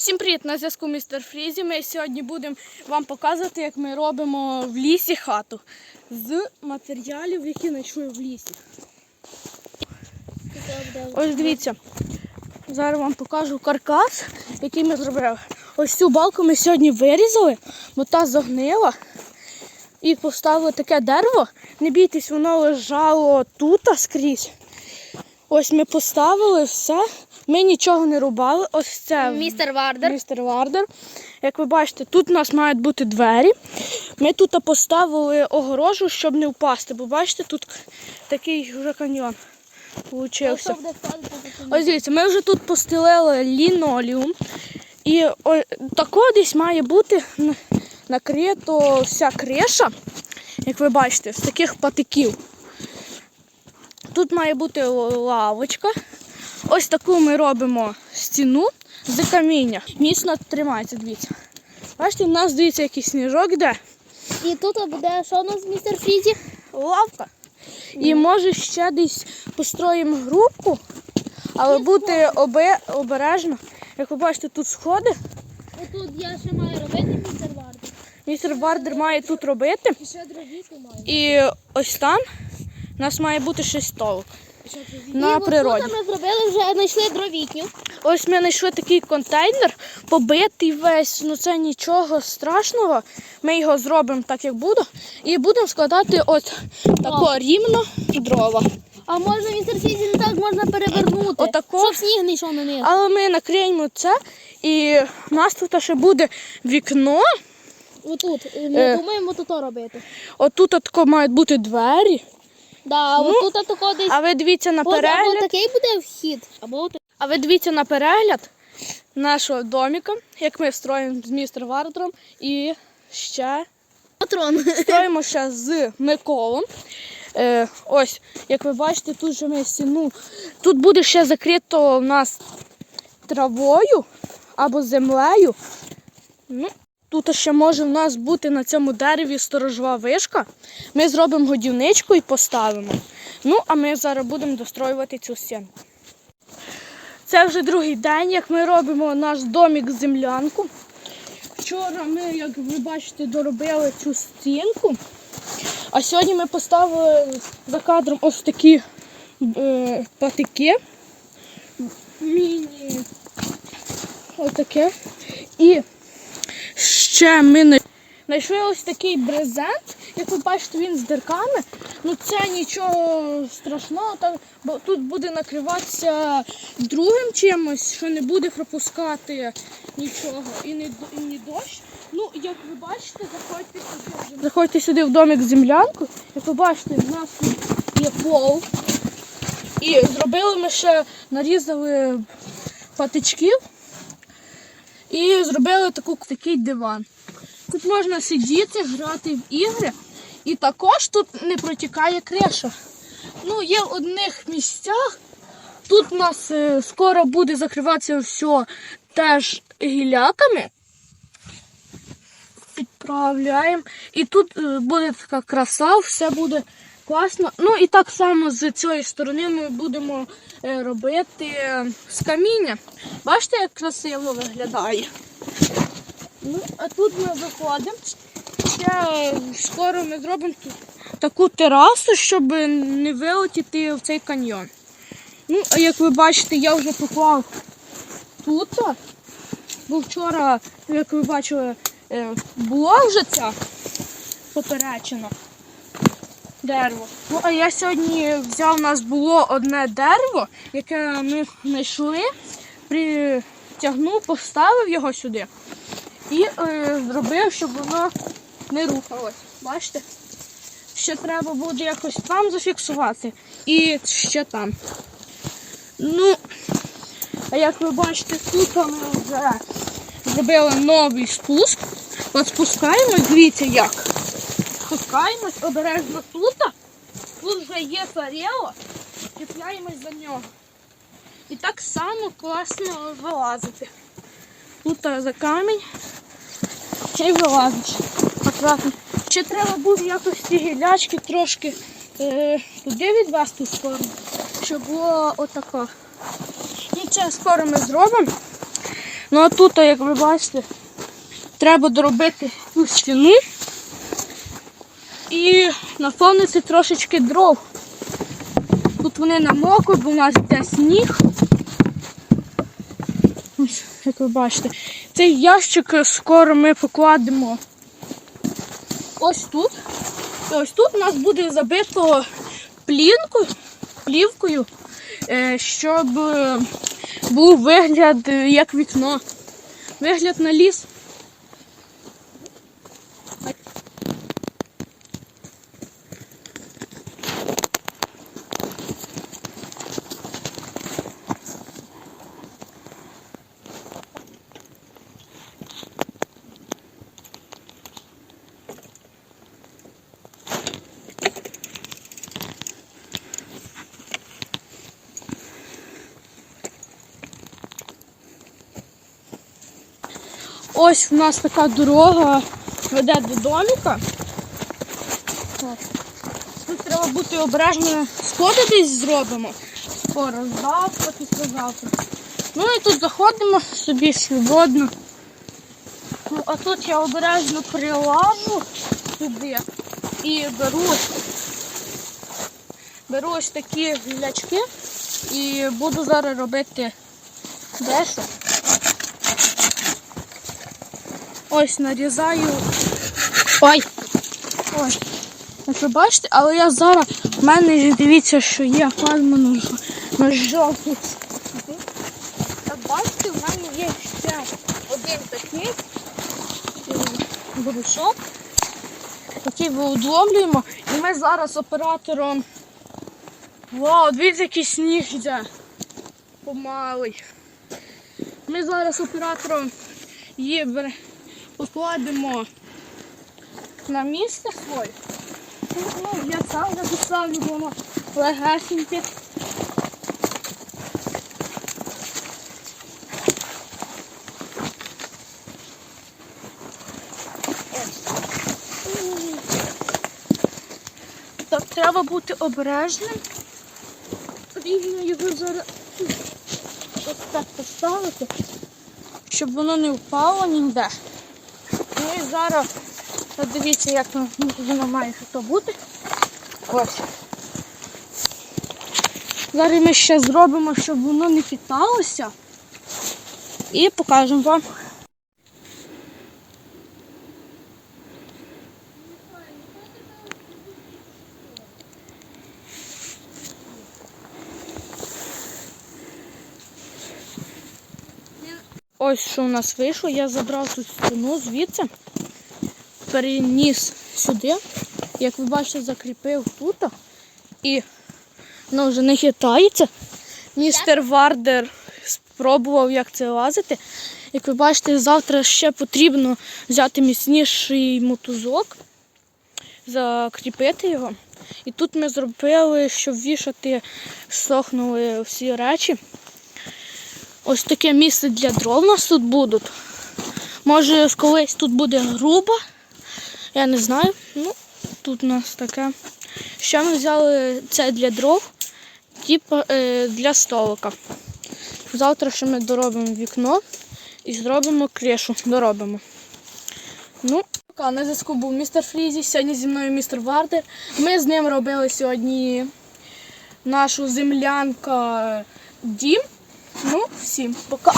Всім привіт! На зв'язку містер Фрізі. Ми сьогодні будемо вам показувати, як ми робимо в лісі хату з матеріалів, які знайшли в лісі. Ось дивіться. Зараз вам покажу каркас, який ми зробили. Ось цю балку ми сьогодні вирізали, бо та загнила. І поставили таке дерево. Не бійтесь, воно лежало тут скрізь. Ось ми поставили все. Ми нічого не рубали. Ось це Містер Вардер. Містер Вардер. Як ви бачите, тут у нас мають бути двері. Ми тут поставили огорожу, щоб не впасти. Бо бачите, тут такий вже каньйон получився. Ось дивіться, ми вже тут постелили лінолеум. І о, тако десь має бути на- накрито вся криша, як ви бачите, з таких патиків. Тут має бути лавочка. Ось таку ми робимо стіну з каміння. Міцно тримається, дивіться. Бачите, в нас дивіться якийсь сніжок йде, І тут буде що у нас містер Фрізі? лавка. І може ще десь построїмо групку, але бути обе- обережно. Як ви бачите, тут сходи. Отут я ще маю робити містер Вардер. Містер Бардер має тут робити. І ще дровіку маю. І ось там у нас має бути шість столик на природі. Ми зробили вже знайшли дровітню. Ось ми знайшли такий контейнер, побитий весь, ну це нічого страшного. Ми його зробимо так, як буде, і будемо складати от тако рівно дрова. А можна містер Фрізі не так можна перевернути. Отако. Щоб сніг не йшов на них. Але ми накриємо це, і в нас тут ще буде вікно. Отут. Ми Е. думаємо тут робити. Отут тако мають бути двері. Да, а Ну, отут тако десь. А ви дивіться на От, або перегляд. такий буде вхід, або. А ви дивіться на перегляд нашого доміка, як ми строїмо з містер Вардером і ще патрон. Строїмо ще з Миколом. Е, ось, як ви бачите, тут же ми стіну. Тут буде ще закрито у нас травою або землею. Ну, тут ще може в нас бути на цьому дереві сторожова вишка. Ми зробимо годівничку і поставимо. Ну, а ми зараз будемо достроювати цю стінку. Це вже другий день, як ми робимо наш домік землянку. Вчора ми, як ви бачите, доробили цю стінку. А сьогодні ми поставили за кадром ось такі е, патики. Міні. Отаке. І ще ми знайшли ось такий брезент. Як ви бачите, він з дирками. Ну це нічого страшного, так, бо тут буде накриватися другим чимось, що не буде пропускати нічого. І не, і не дощ. Ну, як ви бачите, заходьте сюди. Заходьте сюди в домик землянку. Як ви бачите, в нас тут є пол. І зробили ми ще, нарізали патичків і зробили таку, такий диван. Тут можна сидіти, грати в ігри. І також тут не протікає криша. Ну, є в одних місцях. Тут у нас е, скоро буде закриватися все теж гіляками. Підправляємо. І тут е, буде така краса, все буде класно. Ну і так само з цієї сторони ми будемо е, робити е, з каміння. Бачите, як красиво виглядає? Ну, а тут ми заходимо. Ще е, скоро ми зробимо тут таку терасу, щоб не вилетіти в цей каньйон. Ну, а як ви бачите, я вже поклав тут. Бо вчора, як ви бачили, е, була вже ця поперечина дерево. Ну, а я сьогодні взяв, у нас було одне дерево, яке ми знайшли, притягнув, поставив його сюди і е, зробив, щоб воно не рухалось. Бачите? Ще треба буде якось там зафіксувати і ще там. Ну, а як ви бачите, тут ми вже зробили новий спуск. От спускаємось, дивіться як. Спускаємось обережно тут. Тут вже є фарело, чіпляємось за нього. І так само класно вилазити. Тут за камінь. Ще й вилазиш. Акуратно. Ще треба буде якось ці гілячки трошки е, туди відвести в сторону, щоб було отако. Ну це скоро ми зробимо. Ну а тут, як ви бачите, треба доробити ту стіну і наповнити трошечки дров. Тут вони намокли, бо у нас йде сніг. Ось, як ви бачите, цей ящик скоро ми покладемо ось тут. І ось тут у нас буде забито плінкою, плівкою, е, щоб був вигляд як вікно. Вигляд на ліс. Ось у нас така дорога веде до домика. Так. Тут треба бути обережними. Сходи десь зробимо. Скоро завтра, післязавтра. Ну і тут заходимо собі свободно. Ну, а тут я обережно прилажу сюди і беру, беру ось такі гілячки і буду зараз робити дещо. Ось нарізаю. Ой. Ой. Як ви бачите, але я зараз в мене ж дивіться, що є фарма нож, ножовий. Як бачите, в мене є ще один такий е, брусок, який виудломлюємо. І ми зараз оператором. Вау, дивіться, який сніг йде. Помалий. Ми зараз оператором її бере- покладемо на місце своє. Ну, я сам записав, воно легесеньке. Так, треба бути обережним. Рівно його зараз так поставити, щоб воно не впало ніде. І зараз от дивіться, як воно має то бути. Ось. Зараз ми ще зробимо, щоб воно не хиталося. І покажемо вам. Ось що у нас вийшло. Я забрав цю стіну звідси, переніс сюди. Як ви бачите, закріпив тут. І воно вже не хитається. Містер Вардер спробував, як це лазити. Як ви бачите, завтра ще потрібно взяти міцніший мотузок, закріпити його. І тут ми зробили, щоб вішати, сохнули всі речі. Ось таке місце для дров у нас тут будуть. Може, колись тут буде грубо, я не знаю. Ну, тут у нас таке. Ще ми взяли це для дров, типу для столика. Завтра ще ми доробимо вікно і зробимо кришу. Доробимо. Ну, на зв'язку був містер Фрізі, сьогодні зі мною містер Вардер. Ми з ним робили сьогодні нашу землянка дім. Ну, всім пока.